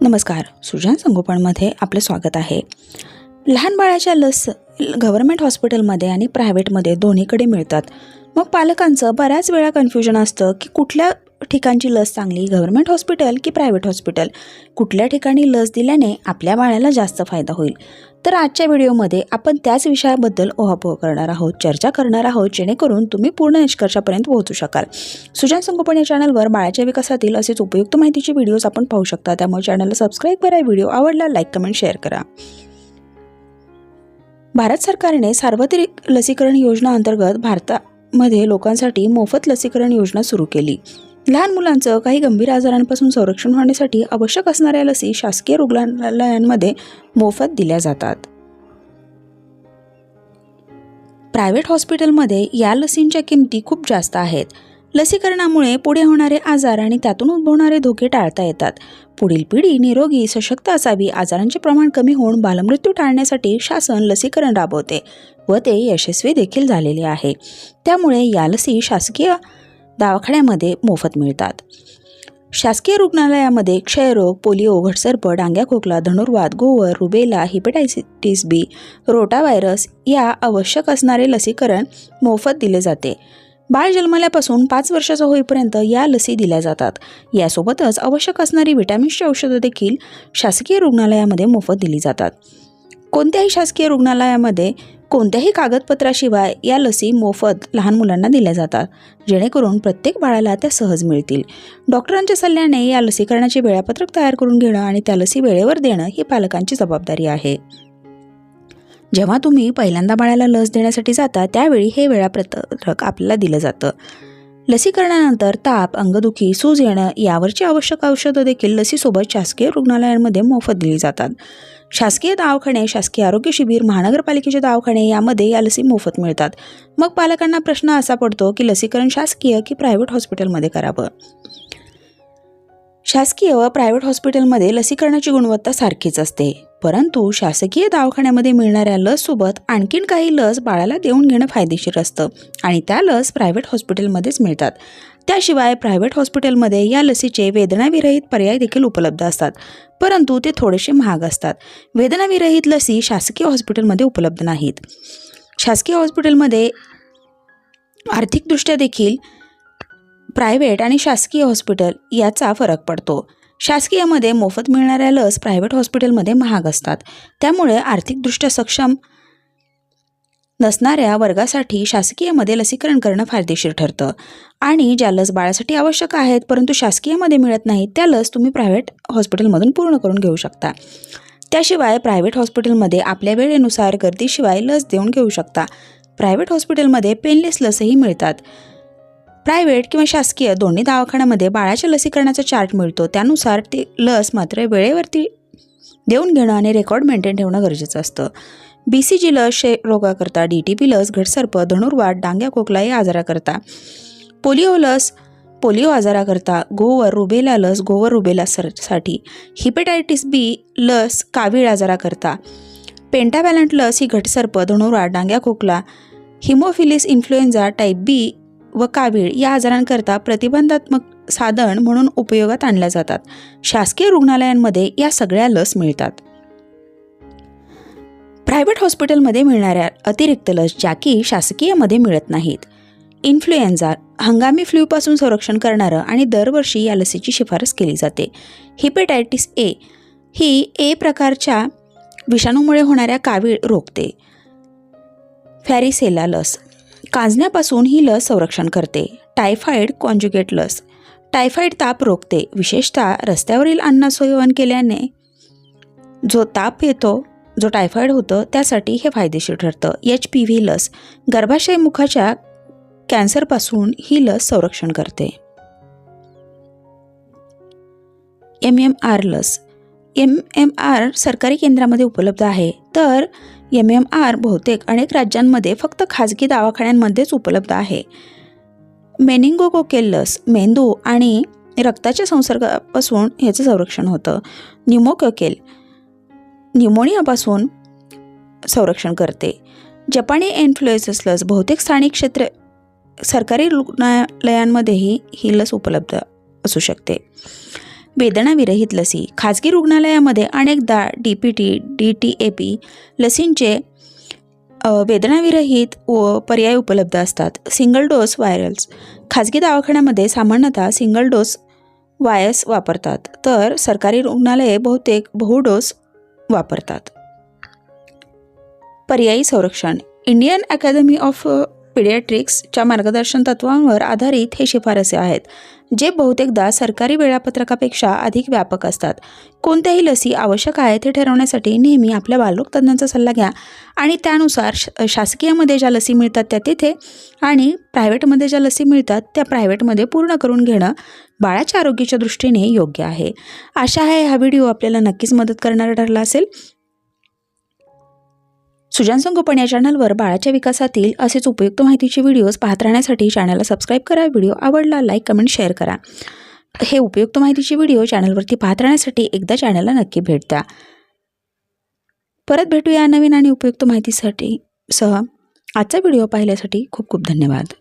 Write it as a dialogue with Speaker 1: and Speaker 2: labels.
Speaker 1: नमस्कार सुजान संगोपनमध्ये आपलं स्वागत आहे. लहान बाळाच्या लस गव्हर्मेंट हॉस्पिटलमध्ये आणि प्रायव्हेटमध्ये दोन्हीकडे मिळतात. मग पालकांचं बऱ्याच वेळा कन्फ्युजन असतं की कुठल्या ठिकाणची लस चांगली गव्हर्मेंट हॉस्पिटल की प्रायव्हेट हॉस्पिटल? कुठल्या ठिकाणी लस दिल्याने आपल्या बाळाला जास्त फायदा होईल? तर आजच्या व्हिडिओमध्ये आपण त्याच विषयाबद्दल ओहापोह करणार आहोत चर्चा करणार आहोत जेणेकरून तुम्ही पूर्ण निष्कर्षापर्यंत पोहोचू शकाल. सुजान संगोपन या चॅनलवर बाळाच्या विकासातील असेच उपयुक्त माहितीचे व्हिडिओज आपण पाहू शकता. त्यामुळे चॅनलला सबस्क्राईब करा व्हिडिओ आवडला लाईक कमेंट शेअर करा. भारत सरकारने सार्वत्रिक लसीकरण योजना अंतर्गत भारतामध्ये लोकांसाठी मोफत लसीकरण योजना सुरू केली. लहान मुलांचं काही गंभीर आजारांपासून संरक्षण होण्यासाठी आवश्यक असणाऱ्या लसी शासकीय रुग्णालयांमध्ये मोफत दिल्या जातात. प्रायव्हेट हॉस्पिटलमध्ये या लसींच्या किमती खूप जास्त आहेत. लसीकरणामुळे पुढे होणारे आजार आणि त्यातून उद्भवणारे धोके टाळता येतात. पुढील पिढी निरोगी सशक्त असावी आजारांचे प्रमाण कमी होऊन बालमृत्यू टाळण्यासाठी शासन लसीकरण राबवते व ते यशस्वी देखील झालेले आहे. त्यामुळे या लसी शासकीय दवाखान्यामध्ये मोफत मिळतात. शासकीय रुग्णालयामध्ये क्षयरोग पोलिओ घटसर्प डांग्या खोकला धनुर्वात गोवर rubella hepatitis B rota virus या आवश्यक असणारे लसीकरण मोफत दिले जाते. बाळ जन्मल्यापासून पाच वर्षाचा होईपर्यंत या लसी दिल्या जातात. यासोबतच आवश्यक असणारी व्हिटॅमिन्सची औषधं देखील शासकीय रुग्णालयामध्ये मोफत दिली जातात. कोणत्याही शासकीय रुग्णालयामध्ये कोणत्याही कागदपत्राशिवाय या लसी मोफत लहान मुलांना दिल्या जातात जेणेकरून प्रत्येक बाळाला त्या सहज मिळतील. डॉक्टरांच्या सल्ल्याने या लसीकरणाचे वेळापत्रक तयार करून घेणं आणि त्या लसी वेळेवर देणं ही पालकांची जबाबदारी आहे. जेव्हा तुम्ही पहिल्यांदा बाळाला लस देण्यासाठी जाता त्यावेळी हे वेळापत्रक आपल्याला दिलं जातं. लसीकरणानंतर ताप अंगदुखी सूज येणं यावरची आवश्यक औषधं देखील लसीसोबत शासकीय रुग्णालयांमध्ये मोफत दिली जातात. शासकीय दवाखाने शासकीय आरोग्य शिबिर महानगरपालिकेचे दवाखाने यामध्ये या लसी मोफत मिळतात. मग पालकांना प्रश्न असा पडतो की लसीकरण शासकीय की प्रायव्हेट हॉस्पिटलमध्ये करावं? शासकीय व प्रायव्हेट हॉस्पिटलमध्ये लसीकरणाची गुणवत्ता सारखीच असते. परंतु शासकीय दवाखान्यामध्ये मिळणाऱ्या लससोबत आणखीन काही लस बाळाला देऊन घेणं फायदेशीर असतं आणि त्या लस प्रायव्हेट हॉस्पिटलमध्येच मिळतात. त्याशिवाय प्रायव्हेट हॉस्पिटलमध्ये या लसीचे वेदनाविरहित पर्याय देखील उपलब्ध असतात. परंतु ते थोडेसे महाग असतात. वेदनाविरहित लसी शासकीय हॉस्पिटलमध्ये उपलब्ध नाहीत. शासकीय हॉस्पिटलमध्ये आर्थिकदृष्ट्या देखील प्रायव्हेट आणि शासकीय हॉस्पिटल याचा फरक पडतो. शासकीयमध्ये मोफत मिळणाऱ्या लस प्रायव्हेट हॉस्पिटलमध्ये महाग असतात. त्यामुळे आर्थिकदृष्ट्या सक्षम नसणाऱ्या वर्गासाठी शासकीयमध्ये लसीकरण करणं फायदेशीर ठरतं. आणि ज्या लस बाळासाठी आवश्यक आहेत परंतु शासकीयमध्ये मिळत नाहीत त्या लस तुम्ही प्रायव्हेट हॉस्पिटलमधून पूर्ण करून घेऊ शकता. त्याशिवाय प्रायव्हेट हॉस्पिटलमध्ये आपल्या वेळेनुसार गर्दीशिवाय लस देऊन घेऊ शकता. प्रायव्हेट हॉस्पिटलमध्ये पेनलेस लसही मिळतात. प्रायव्हेट किंवा शासकीय दोन्ही दवाखान्यामध्ये बाळाच्या लसीकरणाचा चार्ट मिळतो. त्यानुसार ती लस मात्र वेळेवरती देऊन घेणं आणि रेकॉर्ड मेंटेन ठेवणं गरजेचं असतं. बी सी जी लस शे रोगाकरता डी टी पी लस घटसर्प धनुर्वाट डांग्या खोकला या आजाराकरता. पोलिओ लस पोलिओ आजाराकरता गोवर रुबेला लस गोवर रुबेला सरसाठी. हिपेटायटिस बी लस कावीळ आजाराकरता. पेंटावॅलंट लस ही घटसर्प धनुर्वाट डांग्या खोकला हिमोफिलिस इन्फ्लुएन्झा टाईप बी व कावीळ या आजारांकरता प्रतिबंधात्मक साधन म्हणून उपयोगात आणल्या जातात. शासकीय रुग्णालयांमध्ये या सगळ्या लस मिळतात. प्रायव्हेट हॉस्पिटलमध्ये मिळणाऱ्या अतिरिक्त लस ज्या की शासकीयमध्ये मिळत नाहीत. इन्फ्लुएन्झा हंगामी फ्ल्यूपासून संरक्षण करणारं आणि दरवर्षी या लसीची शिफारस केली जाते. हिपेटायटिस ए ही ए प्रकारच्या विषाणूमुळे होणाऱ्या कावीळ रोखते. फॅरिसेला लस कांजण्यापासून ही लस संरक्षण करते. टायफाईड कॉन्ज्युगेट लस. टायफाईड ताप रोखते विशेषतः रस्त्यावरील अन्न सेवन केल्याने. जो ताप येतो जो टायफॉईड होतं त्यासाठी हे फायदेशीर ठरतं. एच पी व्ही लस. गर्भाशय मुखाच्या कॅन्सरपासून ही लस संरक्षण करते. एम एम आर लस. एम एम आर सरकारी केंद्रामध्ये उपलब्ध आहे. तर एम एम आर बहुतेक अनेक राज्यांमध्ये फक्त खाजगी दवाखान्यांमध्येच उपलब्ध आहे. मेनिंगोकोकेल लस मेंदू आणि रक्ताच्या संसर्गापासून ह्याचं संरक्षण होतं. न्युमोकोकेल न्युमोनियापासून संरक्षण करते. जपानी इन्फ्लुएसिस लस बहुतेक स्थानिक क्षेत्र सरकारी रुग्णालयांमध्येही ही लस उपलब्ध असू शकते. वेदनाविरहित लसी. खाजगी रुग्णालयामध्ये अनेकदा D P T D T A P लसींचे वेदनाविरहित व पर्याय उपलब्ध असतात. Single dose vials. खाजगी दवाखान्यामध्ये सामान्यतः सिंगल डोस वायस वापरतात. तर सरकारी रुग्णालये बहुतेक बहुडोस वापरतात. पर्यायी संरक्षण. इंडियन अकॅदमी ऑफ पिडियाट्रिक्सच्या मार्गदर्शन तत्वांवर आधारित हे शिफारसे आहेत जे बहुतेकदा सरकारी वेळापत्रकापेक्षा अधिक व्यापक असतात. कोणत्याही लसी आवश्यक आहेत ते ठरवण्यासाठी नेहमी आपल्या बालरोग तज्ज्ञांचा सल्ला घ्या आणि त्यानुसार श शासकीयमध्ये ज्या लसी मिळतात त्या तिथे आणि प्रायव्हेटमध्ये ज्या लसी मिळतात त्या प्रायव्हेटमध्ये पूर्ण करून घेणं बाळाच्या आरोग्याच्या दृष्टीने योग्य आहे. आशा आहे हा व्हिडिओ आपल्याला नक्कीच मदत करणारा ठरला असेल. सुजान संगोपन या चॅनलवर बाळाच्या विकासातील असेच उपयुक्त माहितीचे व्हिडिओज पाहत राहण्यासाठी चॅनलला सबस्क्राईब करा. व्हिडिओ आवडला लाईक कमेंट शेअर करा. हे उपयुक्त माहितीचे व्हिडिओ चॅनलवरती पाहत राहण्यासाठी एकदा चॅनलला नक्की भेट द्या. परत भेटूया नवीन आणि उपयुक्त माहितीसाठी सह. आजचा व्हिडिओ पाहिल्यासाठी खूप खूप धन्यवाद.